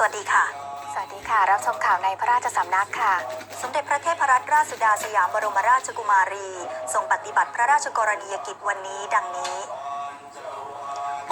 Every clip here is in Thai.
สวัสดีค่ะ สวัสดีค่ะ รับชมข่าวในพระราชสำนักค่ะ สมเด็จพระเทพรัตนราชสุดาสยามบรมราชกุมารี ทรงปฏิบัติพระราชกรณียกิจวันนี้ดังนี้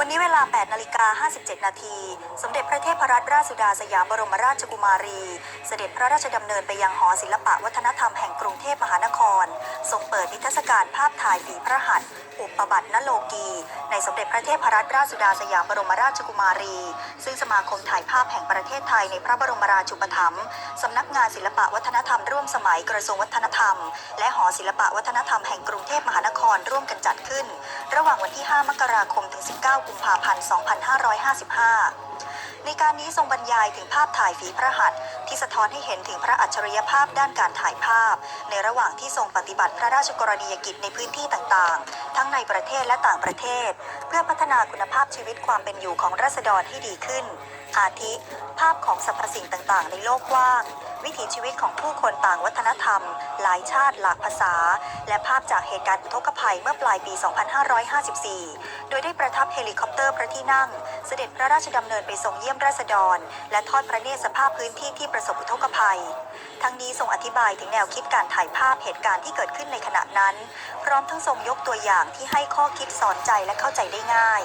วันนี้เวลา 8 นาฬิกา 57 นาที สมเด็จพระเทพรัตนราชสุดาสยามบรมราชกุมารี เสด็จพระราชดำเนินไปยังหอศิลปะวัฒนธรรมแห่งกรุงเทพมหานคร ทรงเปิดนิทรรศการภาพถ่ายฝีพระหัตถ์อุปบัตินโลกี ในสมเด็จพระเทพรัตนราชสุดาสยามบรมราชกุมารี ซึ่งสมาคมถ่ายภาพแห่งประเทศไทยในพระบรมราชูปถัมภ์สำนักงานศิลปะวัฒนธรรมร่วมสมัยกระทรวงวัฒนธรรม และหอศิลปะวัฒนธรรมแห่งกรุงเทพมหานครร่วมกันจัดขึ้น ระหว่างวันที่ 5 มกราคมถึง 19 กุมภาพันธ์ 2555 ในการนี้ทรงบรรยายถึงภาพถ่ายฝีพระหัตถ์ที่สะท้อนให้เห็นถึงพระอัจฉริยภาพด้านการถ่ายภาพ ในระหว่างที่ทรงปฏิบัติพระราชกรณียกิจในพื้นที่ต่างๆ ทั้งในประเทศและต่างประเทศ เพื่อพัฒนาคุณภาพชีวิตความเป็นอยู่ของราษฎรให้ดีขึ้น อาทิ ภาพของสรรพสิ่งต่างๆ ในโลกกว้าง วิถีชีวิตของผู้คนต่างวัฒนธรรม หลายชาติหลากภาษา และภาพจากเหตุการณ์อุทกภัยเมื่อปลายปี 2554 โดยได้ประทับเฮลิคอปเตอร์พระที่นั่ง เสด็จพระราชดำเนินไปทรงเยี่ยมราษฎร และทอดพระเนตรสภาพพื้นที่ที่ประสบอุทกภัย ทั้งนี้ทรงอธิบายถึงแนวคิดการถ่ายภาพเหตุการณ์ที่เกิดขึ้นในขณะนั้น พร้อมทั้งทรงยกตัวอย่างที่ให้ข้อคิดสอนใจและเข้าใจได้ง่าย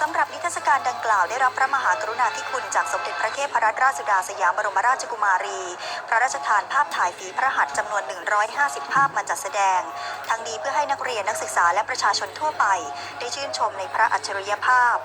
สำหรับนิทรรศการดังกล่าวได้รับพระมหากรุณาธิคุณจากสมเด็จพระเทพรัตนราชสุดาสยามบรมราชกุมารี พระราชทานภาพถ่ายฝีพระหัตถ์จำนวน 150 ภาพมาจัดแสดง ทั้งนี้เพื่อให้นักเรียนนักศึกษาและประชาชนทั่วไป ได้ชื่นชมในพระอัจฉริยภาพ